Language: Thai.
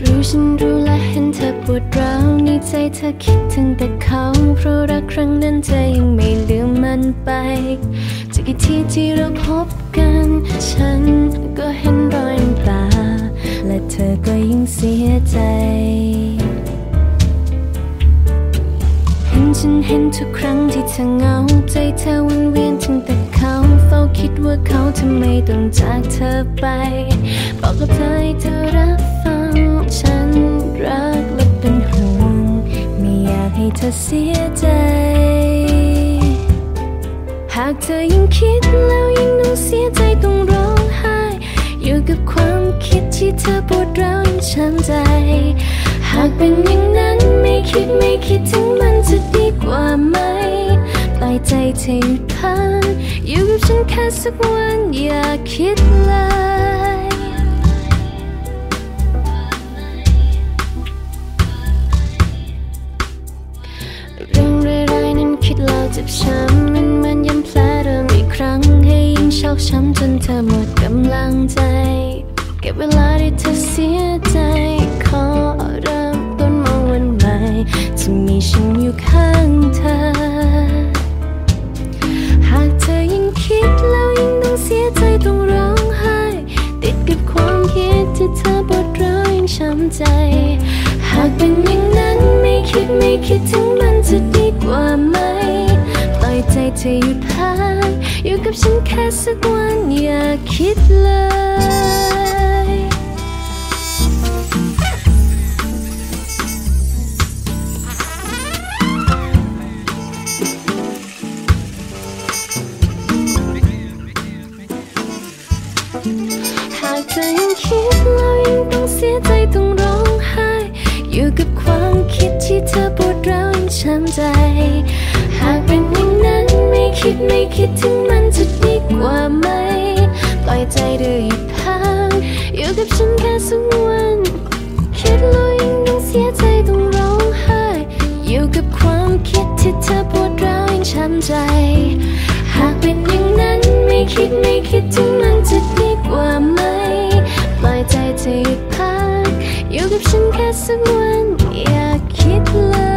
รู้ฉันรู้และเห็นเธอปวดร้าวในใจเธอคิดถึงแต่เขา เพราะรักครั้งนั้นเธอยังไม่ลืมมันไป จากกี่ทีที่เราพบกัน ฉันก็เห็นรอยน้ำตา และเธอก็ยิ่งเสียใจ เห็นฉันเห็นทุกครั้งที่เธอเหงา ใจเธอวนเวียนถึงแต่เขาเฝ้าคิดว่าเขาทำไมต้องจากเธอไป บอกกับเธอให้เธอรับ ฉันรักและเป็นห่วงไม่อยากให้เธอเสียใจ หากเธอยังคิดแล้วยังต้องเสียใจต้องร้องไห้ อยู่กับความคิดที่เธอปวดร้าวยังช้ำใจ หากเป็นอย่างนั้นไม่คิดไม่คิดถึงมันจะดีกว่าไหมปล่อยใจเธอหยุดพักอยู่กับฉันแค่สักวันอย่าคิดเลย เจ็บช้ำมันมันย้ำแผลเริ่มอีกครั้งให้ยิ่งชอกช้ำจนเธอหมดกำลังใจ เก็บเวลาที่เธอเสียใจ ขอเริ่มต้นมองวันใหม่จะมีฉันอยู่ข้างเธอ หากเธอยังคิดแล้วยังต้องเสียใจต้องร้องไห้ ติดกับความคิดที่เธอปวดร้าวยังช้ำใจ หากเป็นอย่างนั้นไม่คิดไม่คิดถึงมันจะดีกว่าไหม จเธอหยุดพักอยู่กับฉันแค่สักวันอย่าคิดเลยหากเธอยังคิดแล้วยังต้องเสียใจต้องร้องไห้อยู่กับความคิดที่เธอปวดร้าวยังช้ำใจ หากเป็นอย่าง คิดไม่คิดถึงมันจะดีกว่าไหม ปล่อยใจเธอหยุดพักอยู่กับฉันแค่สักวัน คิดแล้วยังต้องเสียใจต้องร้องไห้ อยู่กับความคิดที่เธอปวดร้าวยังช้ำใจ หากเป็นอย่างนั้นไม่คิดไม่คิดถึงมันจะดีกว่าไหม ปล่อยใจเธอหยุดพักอยู่กับฉันแค่สักวัน อย่าคิดเลย